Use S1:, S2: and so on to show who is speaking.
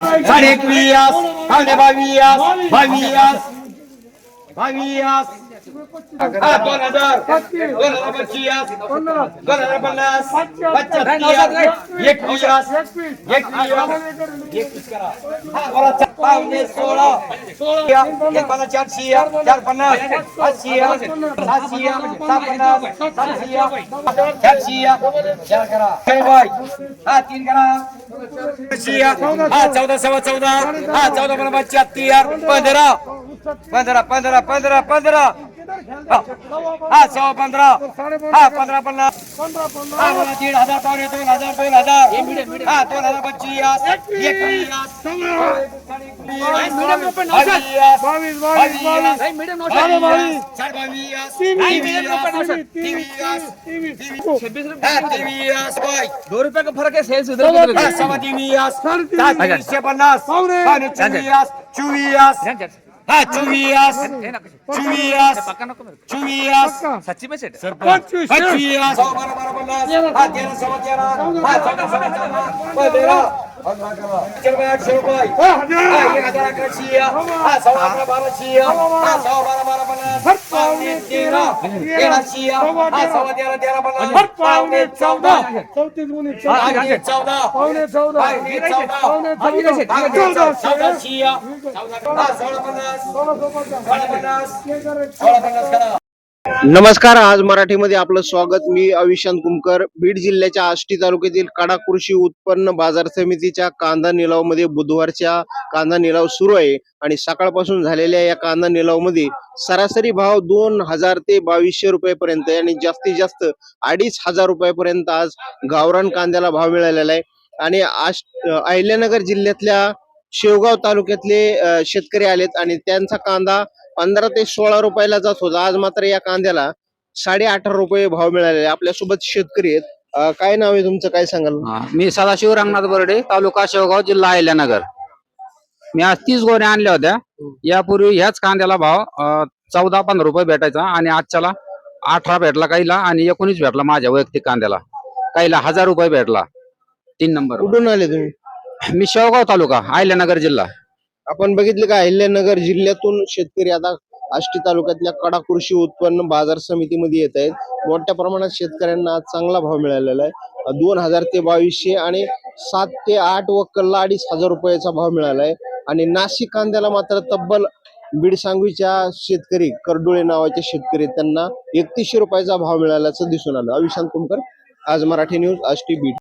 S1: साडे एकवीस पावणे बावीस बावीस बावीस. दोन हजार. दोन हजार पंचवीस. दोन हजार पन्नास. पंच्याहत्तर. एकवीस. एकवीस. एकवीस. करा. पावणे सोळा. एक पन्नास चारशे चार पन्नास पाचशे सातशे सहा पन्नास सातशे चारशे. चार करा. बाय हा तीन करा. हा चौदा सव्वा चौदा. हा चौदा पन्नास पंच्याहत्तर पंधरा. पंधरा पंधरा पंधरा पंधरा. हा सव्वा पंधरा. हा पंधरा पन्नास. हा बोला, दीड हजार पावणे दोन हजार दोन हजार. हा दोन हजार पंचवीस. बावीस साडे
S2: दो रुपये का फरक है? सेल्स उधर
S1: सव्वा तेवीस तीनशे पन्नास. पावणे. चोवीस. चोवीस. हा चोवीस चोवीस चोवीस
S2: सच्ची में सेट
S1: पंचवीस सव्वा बारा बारा पन्नास हा तेरा सव्वा तेरा. हा चौदा सव्वा चौदा पंधरा पंधरा करा. रुपये आठशे रुपये हा एक हजार अकराशे हा सव्वा अकरा बाराशे हा सव्वा बारा बारा पन्नास पावणे तेरा तेराशे हा सव्वा तेरा तेरा पन्नास पावणे चौदा
S3: चौतीस गुणी
S1: हा, हे चौदा
S3: पावणे चौदा
S1: हा, हे चौदा
S3: पावणे चौदा
S1: हा,
S4: नमस्कार आज मराठीमध्ये आपलं स्वागत. मी अविशांत कुमकर. बीड जिल्ह्याच्या आष्टी तालुक्यातील कडा कृषी उत्पन्न बाजार समितीच्या कांदा निलावमध्ये बुधवारच्या कांदा निलाव सुरू आहे आणि सकाळपासून झालेल्या या कांदा निलावमध्ये सरासरी भाव दोन हजार ते बावीसशे रुपयापर्यंत आहे आणि जास्तीत जास्त अडीच हजार रुपयापर्यंत आज गावरान कांद्याला भाव मिळालेला आहे. आणि आश अहिल्यानगर जिल्ह्यातल्या शेवगाव तालुक्यातले शेतकरी आलेत आणि त्यांचा कांदा पंधरा ते सोळा रुपयाला जात होता. आज मात्र या कांद्याला साडे अठरा रुपये भाव मिळालेले आहे. आपल्यासोबत शेतकरी आहेत. अ, काय नाव आहे तुमचं? काय सांगाल?
S5: मी सदाशिव रंगनाथ बर्डे तालुका शेवगाव जिल्हा अहिल्यानगर. मी आज तीस गोण्या आणल्या होत्या. यापूर्वी ह्याच कांद्याला भाव चौदा पंधरा रुपये भेटायचा आणि आजच्याला अठरा भेटला काहीला आणि एकोणीस भेटला माझ्या वैयक्तिक कांद्याला. काहीला हजार रुपये भेटला. तीन नंबर.
S4: कुठून आले तुम्ही?
S5: मी शेवगाव तालुका अहिल्यानगर जिल्हा.
S4: आपण बघितलं का अहिल्यानगर जिल्ह्यातून शेतकरी आता आष्टी तालुक्यातल्या कडा कृषी उत्पन्न बाजार समितीमध्ये येत आहेत. मोठ्या प्रमाणात शेतकऱ्यांना आज चांगला भाव मिळालेला आहे. दोन हजार ते बावीसशे आणि सात ते आठ व कल्ला अडीच हजार रुपयाचा भाव मिळाला आहे. आणि नाशिक कांद्याला मात्र तब्बल बीड सांगवीच्या शेतकरी करडुळे नावाचे शेतकरी त्यांना एकतीसशे रुपयाचा भाव मिळाल्याचं दिसून आलं. अविशांत कुमकर आज मराठी न्यूज आष्टी बीड.